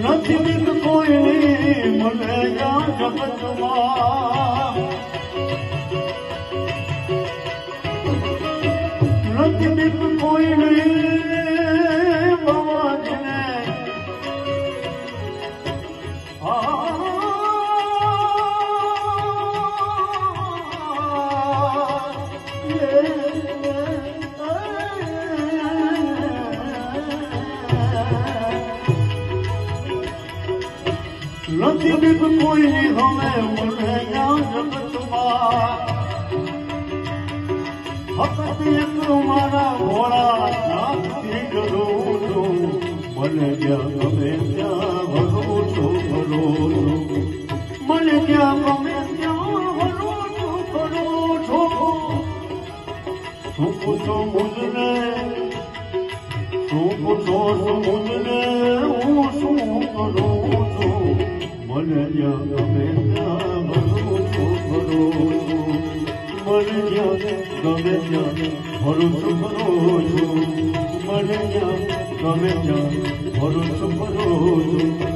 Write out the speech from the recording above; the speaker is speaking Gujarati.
નથી બીક કોઈની મને યા જગતમાં નથી બીક કોઈની નથી બીક કોઈ હવે મને જગતમાં. ફક્ત એક મારા ભોળા નાથથી ડરું છું. મને જ્યાં ગમે ત્યાં ભરોસો ભરોસો મને જ્યાં ગમે ત્યાં ભરોસો ભરોસો શું પૂછો મુજને શું પૂછો સમુજને હું શું કરું છું મને જ્યાં ગમે ત્યાં ભરોસો ભરોસો મને જ્યાં ગમે ત્યાં મને જ્યાં ગમે ત્યાં ભરોસો ભરોસો